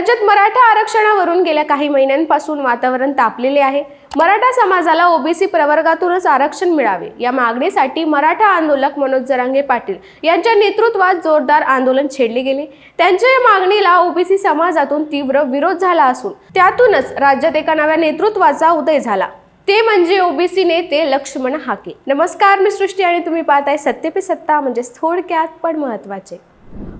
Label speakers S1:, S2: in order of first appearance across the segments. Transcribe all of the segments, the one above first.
S1: राज्यात मराठा आरक्षणावरून गेल्या काही महिन्यांपासून वातावरण तापलेले आहे. मराठा समाजाला ओबीसी प्रवर्गातूनच आरक्षण मिळावे या मागणीसाठी मराठा आंदोलक मनोज जरांगे पाटील यांच्या नेतृत्वात जोरदार आंदोलन छेडले गेले. त्यांच्या या मागणीला ओबीसी समाजातून तीव्र विरोध झाला असून त्यातूनच राज्यात एका नव्या नेतृत्वाचा उदय झाला. ते म्हणजे ओबीसी नेते लक्ष्मण हाके. नमस्कार मी सृष्टी आणि तुम्ही पाहताय सत्य पे सत्ता म्हणजे थोडक्यात पण महत्त्वाचे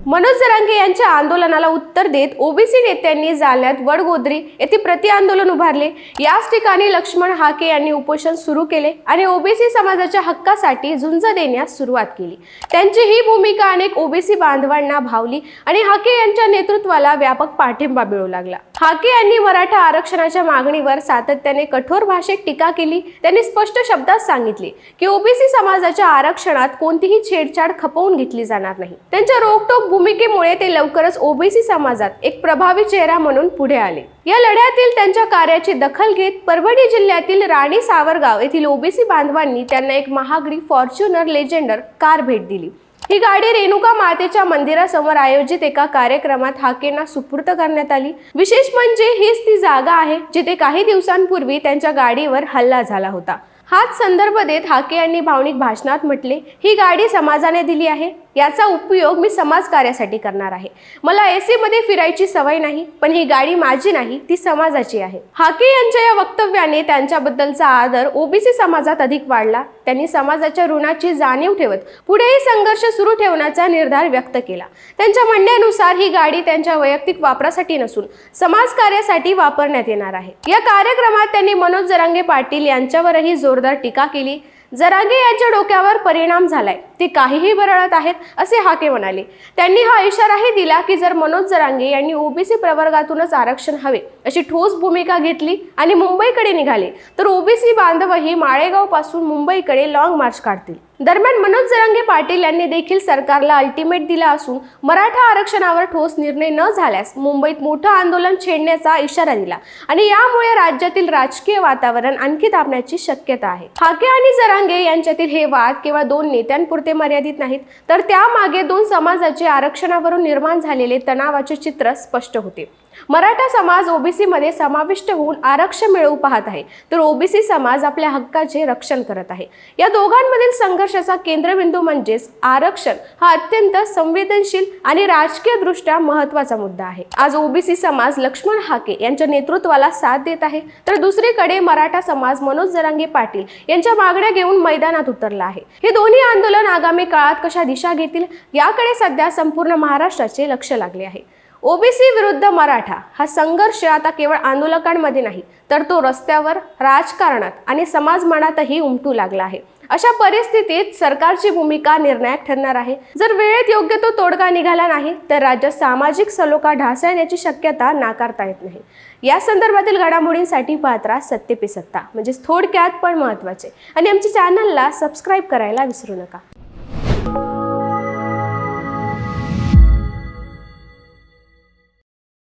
S1: मनोज जरांगे यांच्या आंदोलनाला उत्तर देत ओबीसी नेत्यांनी जालन्यात वडगोद्री येथे प्रति आंदोलन उभारले. याच ठिकाणी लक्ष्मण हाके यांनी उपोषण सुरू केले आणि ओबीसी समाजाच्या हक्कासाठी झुंज देण्यास सुरुवात केली. त्यांची ही भूमिका अनेक ओबीसी बांधवांना भावली आणि हाके यांच्या नेतृत्वाला व्यापक पाठिंबा मिळू लागला. हाके यांनी मराठा आरक्षणाच्या मागणीवर सातत्याने कठोर भाषेत टीका केली. त्यांनी स्पष्ट शब्दात सांगितले की ओबीसी समाजाच्या आरक्षणात कोणतीही छेडछाड खपवून घेतली जाणार नाही. त्यांच्या रोकटोक भूमिकेमुळे ते लवकरच ओबीसी समाजात एक प्रभावी चेहरा म्हणून पुढे आले. या लढ्यातील त्यांच्या कार्याची दखल घेत परभणी जिल्ह्यातील राणी सावरगाव येथील ओबीसी बांधवांनी त्यांना एक महागडी फॉर्च्युनर लेजेंडर कार भेट दिली. ही गाडी रेणुका मातेच्या मंदिरासमोर आयोजित एका कार्यक्रमात हाकेंना सुपूर्त करण्यात आली. विशेष म्हणजे हीच ती जागा आहे जिथे काही दिवसांपूर्वी त्यांच्या गाडीवर हल्ला झाला होता. हाच संदर्भ देत हाके यांनी भावनिक भाषणात म्हटले ही गाडी समाजाने दिली आहे. याचा उपयोग मी समाज कार्यासाठी करणार आहे. मला एसी मध्ये फिरायची सवय नाही पण ही गाडी माझी नाही ती समाजाची आहे. हाके यांच्या या वक्तव्याने त्यांच्याबद्दलचा आदर ओबीसी समाजात अधिक वाढला. त्यांनी समाजाच्या ऋणाची जाणीव ठेवत पुढेही संघर्ष सुरू ठेवण्याचा निर्धार व्यक्त केला. त्यांच्या म्हणण्यानुसार ही गाडी त्यांच्या वैयक्तिक वापरासाठी नसून समाज कार्यासाठी वापरण्यात येणार आहे. या कार्यक्रमात त्यांनी मनोज जरांगे पाटील यांच्यावरही जोरदार टीका केली. जरांगे यांच्या डोक्यावर परिणाम झालाय. ते काहीही बरळत आहेत असे हाके म्हणाले. त्यांनी हा इशाराही दिला की जर मनोज जरांगे यांनी ओबीसी प्रवर्गातूनच आरक्षण हवे अशी ठोस भूमिका घेतली आणि मुंबईकडे निघाले तर ओबीसी बांधवही माळेगावपासून मुंबईकडे लॉंग मार्च काढतील. दरम्यान मनोज जरांगे पाटील यांनी देखील सरकारला अल्टिमेट दिला असून मराठा आरक्षणावर ठोस निर्णय न झाल्यास मुंबईत मोठं आंदोलन छेडण्याचा इशारा दिला आणि यामुळे राज्यातील राजकीय वातावरण आणखी तापण्याची शक्यता आहे. हाके आणि जरांगे यांच्यातील हे वाद केवळ दोन नेत्यांपुरते मर्यादित नाहीत. तर त्यामागे दोन समाजाचे आरक्षणावरून निर्माण झालेले तणावाचे चित्र स्पष्ट होते. मराठा समाज ओबीसी मध्ये समाविष्ट होऊन आरक्षण मिळवू पाहत आहे. तर ओबीसी समाज आपल्या हक्काचे रक्षण करत आहे. या दोघांमधील संघर्षाचा केंद्रबिंदू म्हणजेच आरक्षण हा अत्यंत संवेदनशील आणि राजकीय दृष्ट्या महत्त्वाचा मुद्दा आहे. आज ओबीसी समाज लक्ष्मण हाके यांच्या नेतृत्वाला साथ देत आहे. तर दुसरीकडे मराठा समाज मनोज जरांगे पाटील यांच्या मागण्या घेऊन मैदानात उतरला आहे. हे दोन्ही आंदोलन आगामी काळात कशा दिशा घेतील याकडे सध्या संपूर्ण महाराष्ट्राचे लक्ष लागले आहे. ओबीसी विरुद्ध मराठा हा संघर्ष आता केवळ आंदोलकांमध्ये नाही तर तो रस्त्यावर राजकारणात आणि समाज मनातही उमटू लागला आहे. अशा परिस्थितीत सरकारची भूमिका निर्णायक ठरणार आहे. जर वेळेत योग्य तो तोडगा निघाला नाही तर राज्यात सामाजिक सलोखा ढासळण्याची शक्यता नाकारता येत नाही. या संदर्भातील घडामोडींसाठी पात्रा सत्य पे सत्ता म्हणजेच थोडक्यात पण महत्त्वाचे. आणि आमच्या चॅनलला सबस्क्राईब करायला विसरू नका.